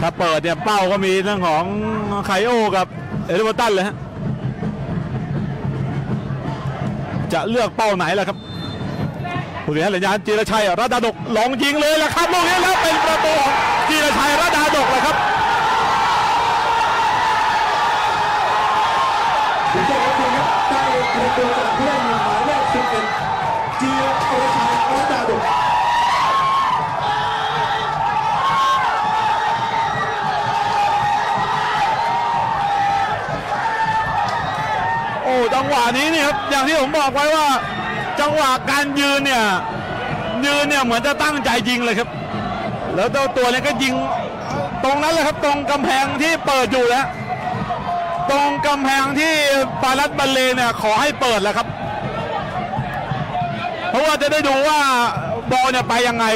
ถ้าเปิดเนี่ยเป้าก็มีเรื่องของไคโอกับเอริเวอร์ตันเลยฮะจะเลือกเป้าไหนล่ะครับผู้บริหารสัญญาณจีรชัยรัตดาดกลองยิงเลยล่ะครับลูกนี้แล้วเป็นประตูของจีรชัยรัตดาดกเลยครับคุณเจ้าครับคุณครับได้ประตูจากผู้เล่นหมายเลข11 จังหวะนี้นี่ครับอย่างที่ผมบอกไว้ว่า จังหวะการยืนเนี่ยยืนเนี่ยเหมือนจะตั้งใจยิงเลยครับ แล้วเจ้าตัวเนี่ยก็ยิงตรงนั้นเลยครับตรงกำแพงที่เปิดอยู่แล้วตรงกำแพงที่ปารัตบัลเลเนี่ยขอให้เปิดแหละครับ เพราะว่าจะได้ดูว่าบอลเนี่ยไปยังไง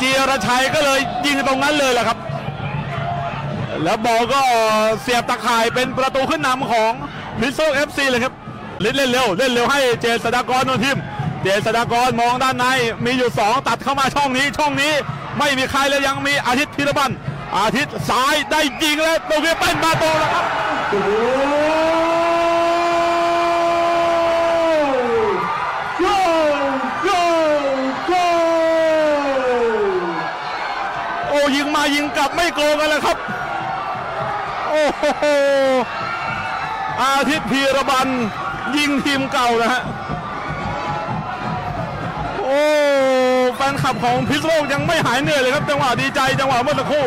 จีรชัยก็เลยยิงตรงนั้นเลยแหละครับ แล้วบอลก็เสียบตะข่ายเป็นประตูขึ้นนำของ พิโซเอฟซีเลยครับเล่นเล่นเร็วเล่นเร็วให้เจษฎากรนนทิม เจษฎากรมองด้านในมีอยู่ 2 ตัดเข้ามาช่องนี้ช่องนี้ไม่มีใครเลยยังมีอาทิตย์ธีรบันอาทิตย์ซ้ายได้ยิงแล้วตรงนี้เป็นประตูแล้วครับโอ้ยิงมายิงกลับไม่โกงกันเลยครับ โอ้โห อาทิตย์พีระบันยิงทีมเก่านะฮะ โอ้แฟนคลับของพิษโลกยังไม่หายเหนื่อยเลยครับจังหวะดีใจจังหวะเมื่อสักครู่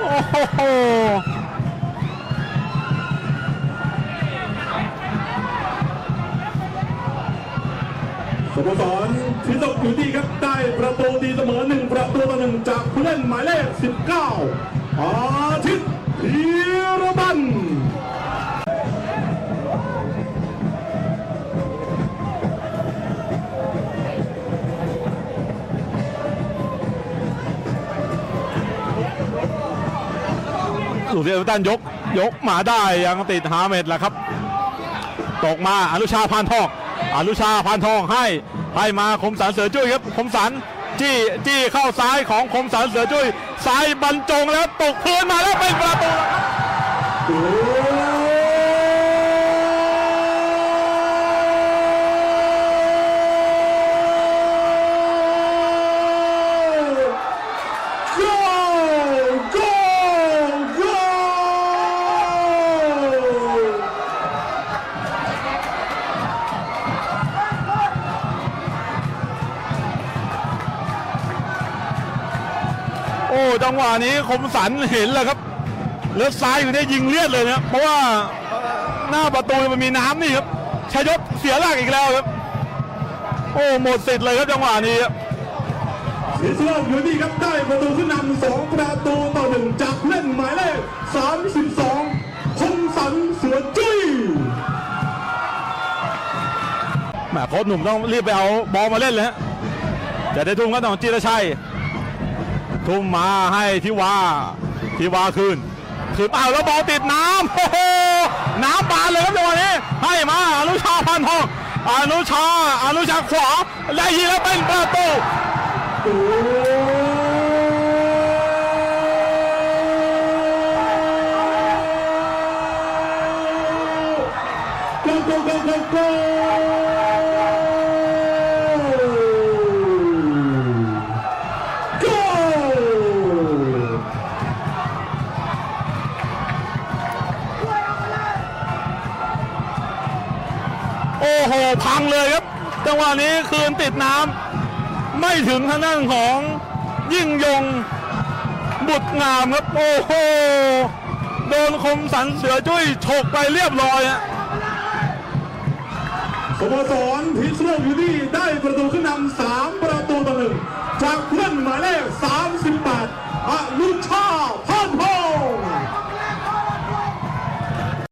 โอ้โหสโมสรพิษณุอยู่ดีครับได้ประตูตีเสมอหนึ่งประตูต่อหนึ่งจากผู้เล่นหมายเลข 19อาทิตย์ ลูกเดียวตันยก ยกมาได้ยังติดฮาเมดแหละครับ ตกมาอนุชาพานทองอนุชาพานทองให้ให้มาคมสันเสือจุ้ยครับคมสันจี้จี้เข้าซ้ายของคมสันเสือจุ้ยซ้ายบรรจงแล้วตกพื้นมาแล้วเป็นประตู อ้จังหวะนี้คมสันเห็นเลยครับแล้วซ้ายอยู่เนี่ยยิงเลียดเลยนะเพราะว่าหน้าประตูมันมีน้ำนี่ครับชยศเสียหลักอีกแล้วครับ โอ้หมดสิทธิ์เลยครับจังหวะนี้ครับพิษณุอยู่ดีครับได้ประตูขึ้นนำสองประตูต่อหนึ่งจากผู้เล่นหมายเลข32คมสันเสือจุ้ยแหมโค้ชหนุ่มต้องรีบไปเอาบอลมาเล่นเลยฮะจะได้ทุ่มก็ต้องจิรชัย ทุ่มมาให้ทิวาทิวาคืนคืนเอาแล้วบอลติดน้ำโอ้โหน้ำบานเลยครับจังหวะนี้ให้มาอนุชาพันทองอนุชาอนุชาขวาได้ยิงแล้วเป็นประตูโกโกโกโก พังเลยครับ จังหวะนี้คืนติดน้ำไม่ถึงทางด้านของยิ่งยงบุตรงามครับ โอ้โห โดนคมสันเสือจุ้ยฉกไปเรียบร้อยฮะสโมสรพิษโลกอยู่ดี